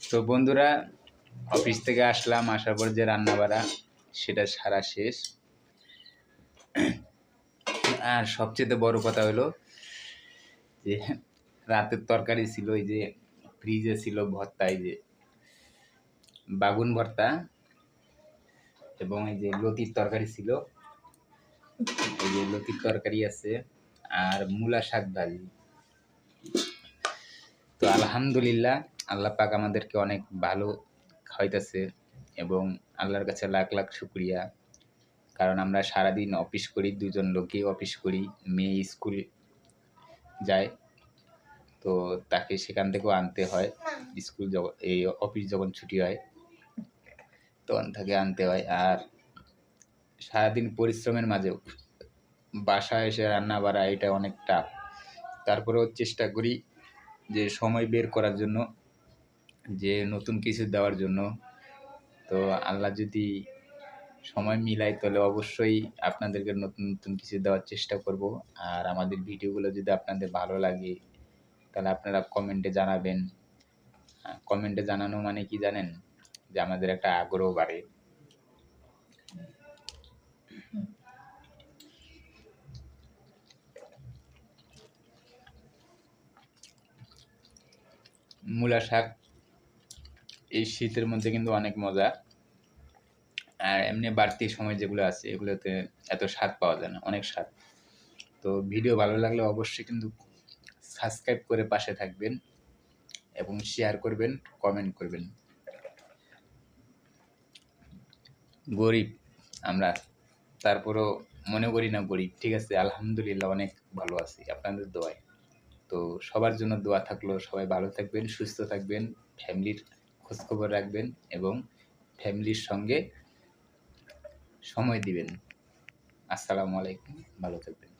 তো বন্ধুরা অফিস থেকে আসলাম, আসার পর যে রান্না বাড়া সেটা সারা শেষ। আর সবচেয়ে বড় কথা হলো যে, রাতের তরকারি ছিল, এই যে ফ্রিজে ছিল ভর্তা, এই যে বাগুন ভর্তা এবং এই যে লতির তরকারি ছিল। এই যে লতির তরকারি আছে আর মূলা শাক ভাজি। তো আলহামদুলিল্লাহ আল্লাহ পাক আমাদেরকে অনেক ভালো খাওয়াইতেছে এবং আল্লাহর কাছে লাখ লাখ শুক্রিয়া। কারণ আমরা সারাদিন অফিস করি দুজন লোকই অফিস করি, মেয়ে স্কুল যায়, তো তাকে সেখান থেকেও আনতে হয়। স্কুল যখন এই অফিস যখন ছুটি হয়, তখন তাকে আনতে হয়। আর সারাদিন পরিশ্রমের মাঝেও বাসায় এসে রান্না বাড়া, এটা অনেক টাফ তারপরেও চেষ্টা করি যে সময় বের করার জন্য যে নতুন কিছু দেওয়ার জন্য। তো আল্লাহ যদি সময় মিলাই তাহলে অবশ্যই আপনাদেরকে নতুন নতুন কিছু দেওয়ার চেষ্টা করব। আর আমাদের ভিডিওগুলো যদি আপনাদের ভালো লাগে, তাহলে আপনারা কমেন্টে জানাবেন। কমেন্টে জানানো মানে কি জানেন? যে আমাদের একটা আগ্রহ বাড়ে। মূলা শাক এই শীতের মধ্যে কিন্তু অনেক মজা। আর এমনি বাড়তি সময় যেগুলো আছে, এগুলোতে এত স্বাদ পাওয়া যায় না, অনেক স্বাদ। তো ভিডিও ভালো লাগলে অবশ্যই কিন্তু সাবস্ক্রাইব করে পাশে থাকবেন এবং শেয়ার করবেন কমেন্ট করবেন। গরিব আমরা, তারপরও মনে করি না গরিব, ঠিক আছে, আলহামদুলিল্লাহ অনেক ভালো আছি, আপনাদের দোয়ায়। তো সবার জন্য দোয়া থাকল, সবাই ভালো থাকবেন, সুস্থ থাকবেন ফ্যামিলির খোঁজখবর রাখবেন এবং ফ্যামিলির সঙ্গে সময় দিবেন। আসসালামু আলাইকুম ভালো থাকবেন।